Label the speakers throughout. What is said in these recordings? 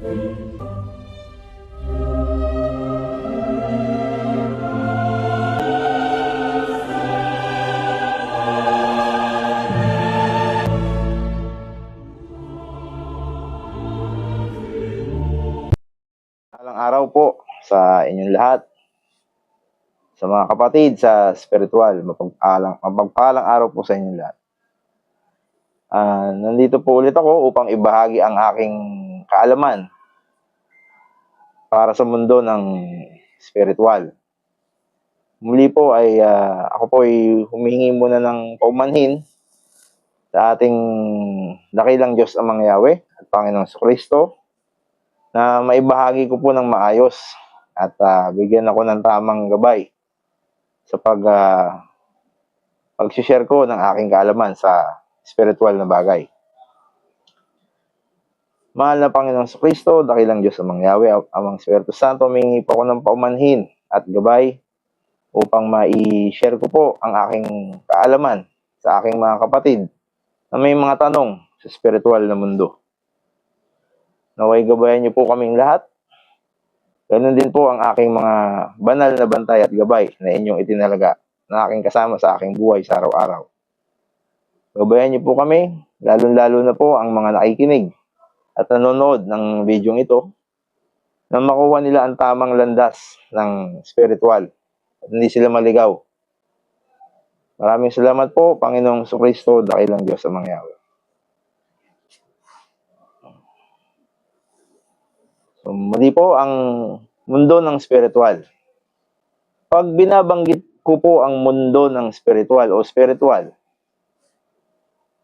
Speaker 1: Araw po sa inyong lahat. Sa mga kapatid sa spiritual, mapagpalang, mapagpalang araw po sa inyong lahat. Ah, nandito po ulit ako upang ibahagi ang aking kaalaman para sa mundo ng spiritual. Muli po ay ah, ako po ay humihingi muna ng paumanhin sa ating dakilang Diyos amang Yahweh at Panginoong Kristo na maibahagi ko po ng maayos at ah, bigyan ako ng tamang gabay sa pag uh, pag-share ko ng aking kaalaman sa spiritual na bagay. Mahal na Panginoong Kristo, dakilang Diyos amang Yahweh, amang Espiritu Santo, humingi po ako ng paumanhin at gabay upang mai-share ko po ang aking kaalaman sa aking mga kapatid na may mga tanong sa spiritual na mundo. Naway gabayan niyo po kaming lahat. Ganun din po ang aking mga banal na bantay at gabay na inyong itinalaga na aking kasama sa aking buhay sa araw-araw. Gabayan niyo po kami, lalong-lalo na po ang mga nakikinig at nanonood ng video ito na makuha nila ang tamang landas ng spiritual at hindi sila maligaw. Maraming salamat po, Panginoong Kristo, dakilang Diyos sa mga yawa. So, muli po ang mundo ng spiritual. Pag binabanggit ko po ang mundo ng spiritual o spiritual,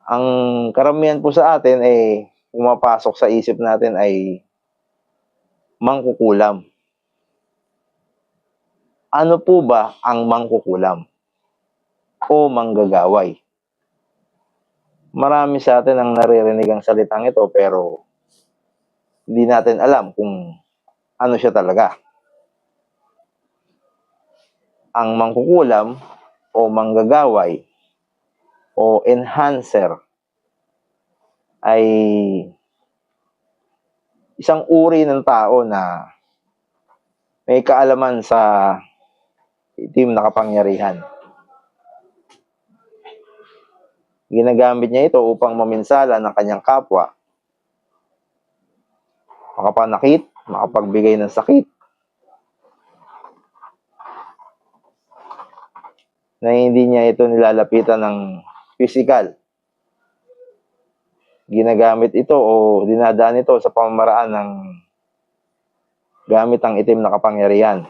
Speaker 1: ang karamihan po sa atin ay pumapasok sa isip natin ay mangkukulam. Ano po ba ang mangkukulam o manggagaway? Marami sa atin ang naririnig ang salitang ito pero hindi natin alam kung ano siya talaga. Ang mangkukulam o manggagaway o enhancer ay isang uri ng tao na may kaalaman sa itim na kapangyarihan. Ginagamit niya ito upang maminsala ng kanyang kapwa makapanakit, makapagbigay ng sakit, na hindi niya ito nilalapitan ng physical. Ginagamit ito o dinadaan ito sa pamamaraan ng gamit ang itim na kapangyarihan.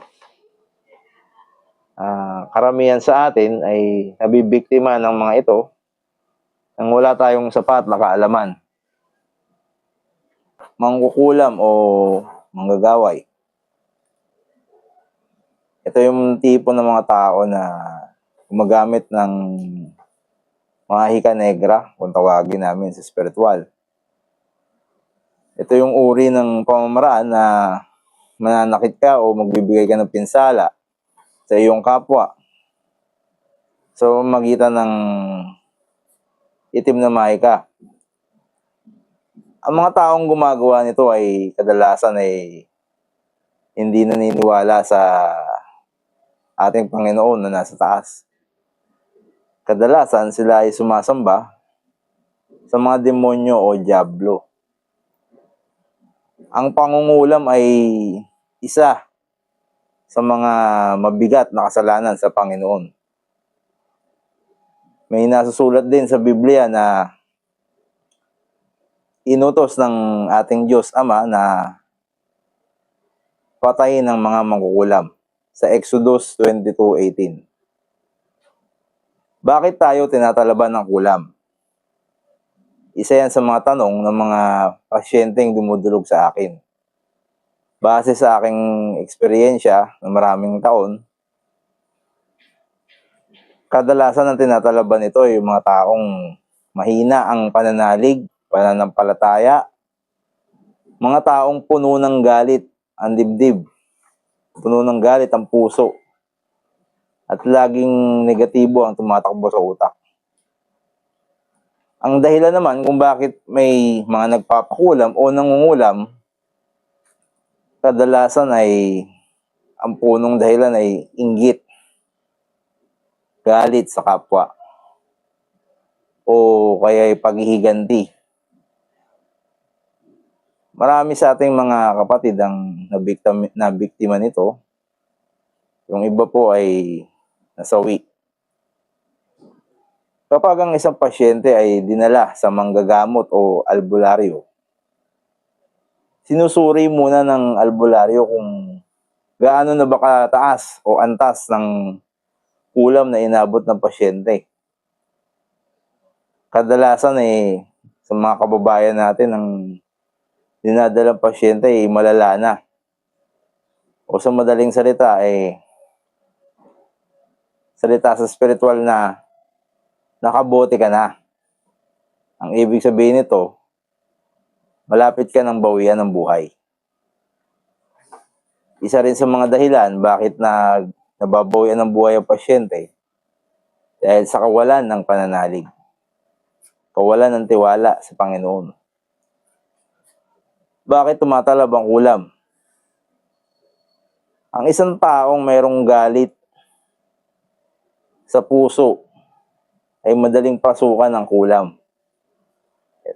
Speaker 1: Ah, karamihan sa atin ay nabibiktima ng mga ito nang wala tayong sapat na kaalaman mangkukulam o manggagaway. Ito yung tipo ng mga tao na gumagamit ng mga hika negra, kung tawagin namin sa spiritual. Ito yung uri ng pamamaraan na mananakit ka o magbibigay ka ng pinsala sa iyong kapwa. So, magitan ng itim na mahika ang mga taong gumagawa nito ay kadalasan ay hindi naniniwala sa ating Panginoon na nasa taas. Kadalasan sila ay sumasamba sa mga demonyo o diablo. Ang pangungulam ay isa sa mga mabigat na kasalanan sa Panginoon. May nasusulat din sa Biblia na inutos ng ating Diyos Ama na patayin ng mga mangkukulam sa Exodus 22.18. Bakit tayo tinatalaban ng kulam? Isa yan sa mga tanong ng mga pasyenteng dumudulog sa akin. Base sa aking eksperyensya ng maraming taon, kadalasan ang tinatalaban ito ay yung mga taong mahina ang pananalig, pananampalataya, mga taong puno ng galit ang dibdib, puno ng galit ang puso, at laging negatibo ang tumatakbo sa utak. Ang dahilan naman kung bakit may mga nagpapakulam o nangungulam kadalasan ay ang punong dahilan ay inggit, galit sa kapwa, o kaya ay paghihiganti. Marami sa ating mga kapatid ang nabiktima, nabiktima nito. Yung iba po ay nasawi. Kapag ang isang pasyente ay dinala sa manggagamot o albularyo, sinusuri muna ng albularyo kung gaano na ba kataas o antas ng ulam na inabot ng pasyente. Kadalasan eh, sa mga kababayan natin, ang dinadalang pasyente ay malala na. O sa madaling salita, eh, salita sa spiritual na nakabote ka na. Ang ibig sabihin nito, malapit ka ng bawian ng buhay. Isa rin sa mga dahilan bakit na nababawian ng buhay ang pasyente dahil sa kawalan ng pananalig. Kawalan ng tiwala sa Panginoon. Bakit tumatalab ang ulam? Ang isang taong mayroong galit sa puso ay madaling pasukan ng kulam.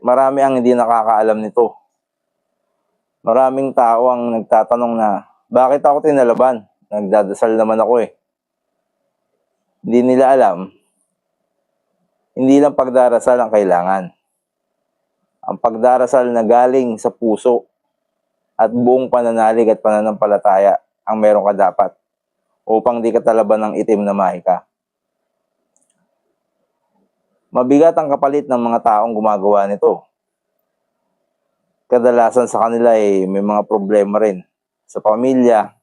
Speaker 1: Marami ang hindi nakakaalam nito. Maraming tao ang nagtatanong na, bakit ako tinalaban? Nagdadasal naman ako eh. Hindi nila alam, hindi lang pagdarasal ang kailangan. Ang pagdarasal na galing sa puso at buong pananalig at pananampalataya ang meron ka dapat upang di ka talaban ng itim na mahika. Mabigat ang kapalit ng mga taong gumagawa nito. Kadalasan sa kanila ay may mga problema rin sa pamilya,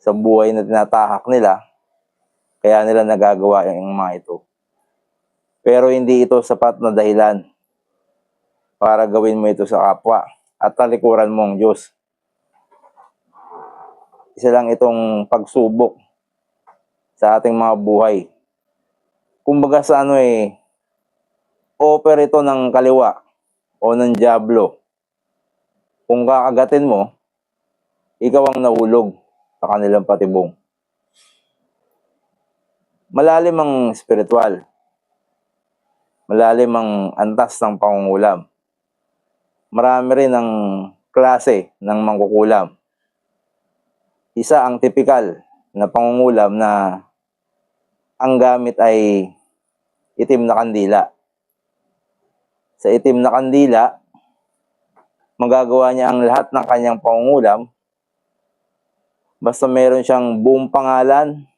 Speaker 1: sa buhay na tinatahak nila, kaya nila nagagawa yung mga ito. Pero hindi ito sapat na dahilan para gawin mo ito sa kapwa at talikuran mo ang Diyos. Isa lang itong pagsubok sa ating mga buhay kumbaga sa ano eh, offer ito ng kaliwa o ng diablo. Kung kakagatin mo, ikaw ang nahulog sa kanilang patibong. Malalim ang spiritual. Malalim ang antas ng pangungulam. Marami rin ang klase ng mangkukulam. Isa ang typical na pangungulam na ang gamit ay itim na kandila. Sa itim na kandila, magagawa niya ang lahat ng kanyang pangungulam basta meron siyang buong pangalan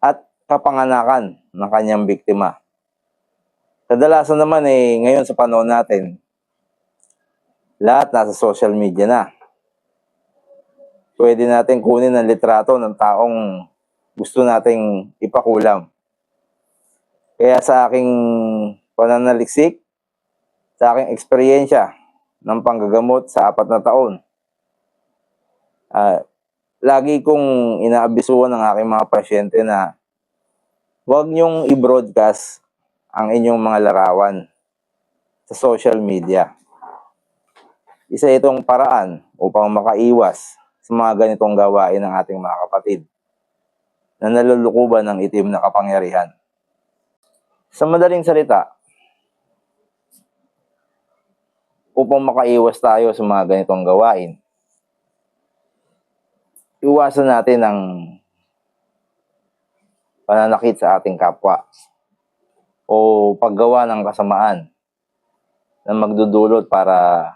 Speaker 1: at kapanganakan ng kanyang biktima. Kadalasan naman eh, ngayon sa panahon natin, lahat nasa social media na. Pwede natin kunin ang litrato ng taong gusto nating ipakulam. Kaya sa aking pananaliksik, sa aking eksperyensya ng panggagamot sa apat na taon, uh, lagi kong inaabisuan ng aking mga pasyente na huwag niyong i-broadcast ang inyong mga larawan sa social media. Isa itong paraan upang makaiwas sa mga ganitong gawain ng ating mga kapatid na nalulukuban ng itim na kapangyarihan. Sa madaling salita, upang makaiwas tayo sa mga ganitong gawain, iwasan natin ang pananakit sa ating kapwa o paggawa ng kasamaan na magdudulot para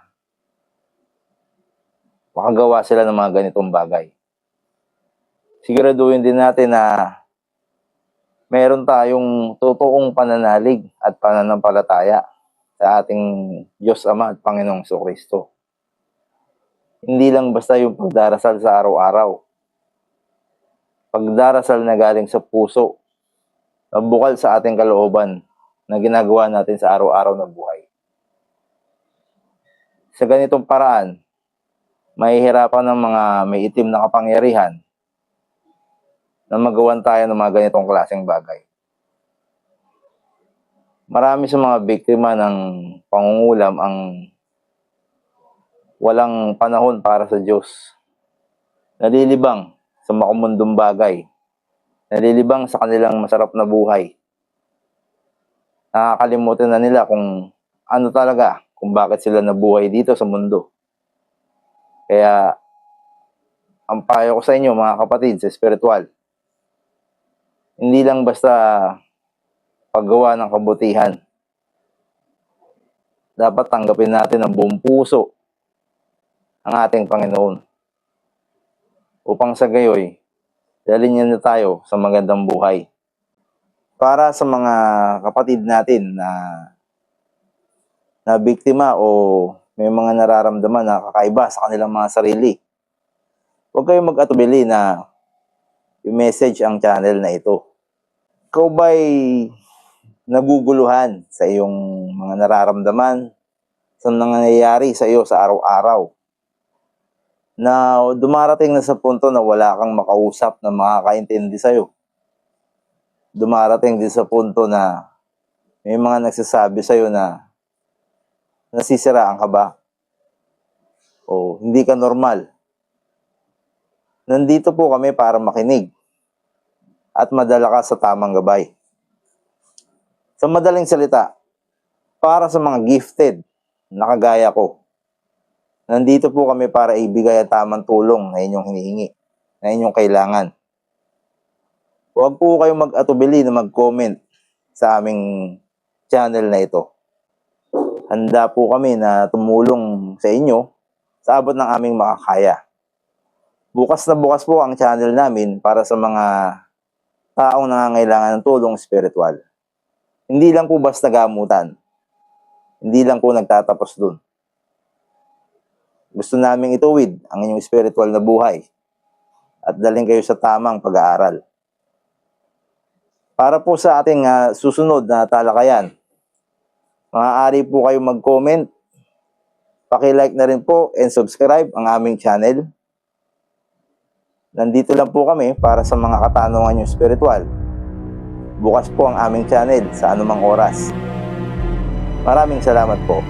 Speaker 1: makagawa sila ng mga ganitong bagay siguraduhin din natin na meron tayong totoong pananalig at pananampalataya sa ating Diyos Ama at Panginoong Kristo. Hindi lang basta yung pagdarasal sa araw-araw. Pagdarasal na galing sa puso, na bukal sa ating kalooban na ginagawa natin sa araw-araw na buhay. Sa ganitong paraan, mahihirapan ng mga may itim na kapangyarihan na magawan tayo ng mga ganitong klaseng bagay. Marami sa mga biktima ng pangungulam ang walang panahon para sa Diyos. Nalilibang sa makumundong bagay. Nalilibang sa kanilang masarap na buhay. Nakakalimutan na nila kung ano talaga, kung bakit sila nabuhay dito sa mundo. Kaya, ang payo ko sa inyo mga kapatid sa spiritual, hindi lang basta paggawa ng kabutihan. Dapat tanggapin natin ng buong puso ang ating Panginoon. Upang sa gayoy, dalhin niya na tayo sa magandang buhay. Para sa mga kapatid natin na na biktima o may mga nararamdaman na kakaiba sa kanilang mga sarili, huwag kayong mag-atubili na i-message ang channel na ito. Ikaw ba'y naguguluhan sa iyong mga nararamdaman sa nangyayari sa iyo sa araw-araw? Na dumarating na sa punto na wala kang makausap na makakaintindi sa iyo. Dumarating din sa punto na may mga nagsasabi sa iyo na nasisiraan ka ba? O hindi ka normal. Nandito po kami para makinig at madala ka sa tamang gabay. Sa madaling salita, para sa mga gifted na kagaya ko, nandito po kami para ibigay ang tamang tulong na inyong hinihingi, na inyong kailangan. Huwag po kayong mag-atubili na mag-comment sa aming channel na ito. Handa po kami na tumulong sa inyo sa abot ng aming makakaya. Bukas na bukas po ang channel namin para sa mga taong nangangailangan ng tulong spiritual. Hindi lang po basta gamutan. Hindi lang po nagtatapos dun. Gusto naming ituwid ang inyong spiritual na buhay at dalhin kayo sa tamang pag-aaral. Para po sa ating ah, susunod na talakayan, maaari po kayo mag-comment, paki-like na rin po and subscribe ang aming channel. Nandito lang po kami para sa mga katanungan yung spiritual. Bukas po ang aming channel sa anumang oras. Maraming salamat po.